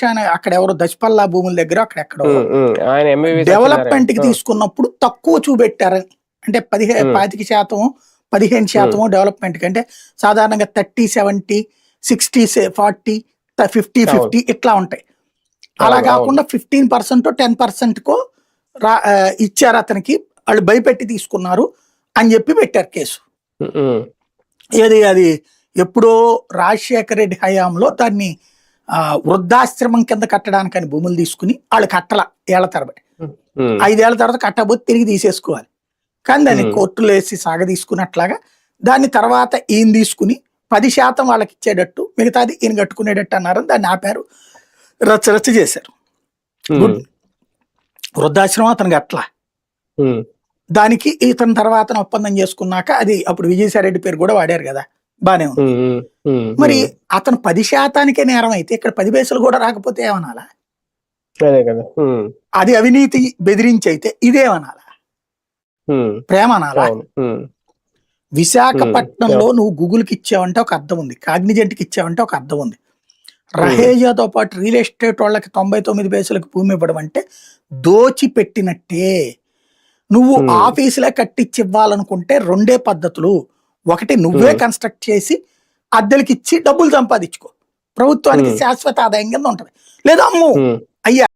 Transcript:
దేశాన్ని అక్కడ ఎవరో దశపల్లా భూముల దగ్గర అక్కడెక్కడో డెవలప్మెంట్కి తీసుకున్నప్పుడు తక్కువ చూపెట్టారని అంటే Hmm. పాతిక శాతం పదిహేను శాతము డెవలప్మెంట్కి. అంటే సాధారణంగా thirty seventy sixty forty fifty. Fifty ఇట్లా ఉంటాయి. అలా కాకుండా ఫిఫ్టీన్ పర్సెంట్ టెన్ పర్సెంట్ కో రా ఇచ్చారు అతనికి. వాళ్ళు భయపెట్టి తీసుకున్నారు అని చెప్పి పెట్టారు కేసు. ఏది అది ఎప్పుడో రాజశేఖర రెడ్డి హయాంలో దాన్ని వృద్ధాశ్రమం కింద కట్టడానికని భూములు తీసుకుని వాళ్ళు కట్టల ఏళ్ళ తరబడి. ఐదేళ్ళ తర్వాత కట్టబోతే తిరిగి తీసేసుకోవాలి. కానీ దాన్ని. కోర్టులో వేసి సాగ తీసుకున్నట్లాగా దాన్ని తర్వాత ఈయన తీసుకుని పది శాతం వాళ్ళకి ఇచ్చేటట్టు మిగతాది ఈయన కట్టుకునేటట్టు అన్నారు. దాన్ని ఆపారు. రచ్చ రచ్చ చేశారు. వృద్ధాశ్రమం అతనికి అట్లా. దానికి ఇతని తర్వాత ఒప్పందం చేసుకున్నాక అది అప్పుడు విజయసాయిరెడ్డి పేరు కూడా వాడారు కదా. బానే ఉంది. మరి అతను పది శాతానికే నేరం అయితే ఇక్కడ పది పైసలు కూడా రాకపోతే ఏమనాలా? అదే అవినీతి బెదిరించి అయితే ఇదేమనాలా ప్రేమ అనాలా విశాఖపట్నంలో నువ్వు గూగుల్కి ఇచ్చావంటే ఒక అర్థం ఉంది. కాగ్నిజెంట్కి ఇచ్చావంటే ఒక అర్థం ఉంది. రహేజాతో పాటు రియల్ ఎస్టేట్ వాళ్ళకి తొంభై తొమ్మిది పైసలకు భూమి ఇవ్వడం అంటే దోచి పెట్టినట్టే నువ్వు. ఆఫీసులే కట్టించి ఇవ్వాలనుకుంటే రెండే పద్ధతులు. ఒకటి నువ్వే Hmm. కన్స్ట్రక్ట్ చేసి అద్దెలకి ఇచ్చి డబ్బులు సంపాదించుకో ప్రభుత్వానికి Hmm. శాశ్వత ఆదాయం కింద ఉంటది లేదా అమ్ము ఉమ్, అయ్యా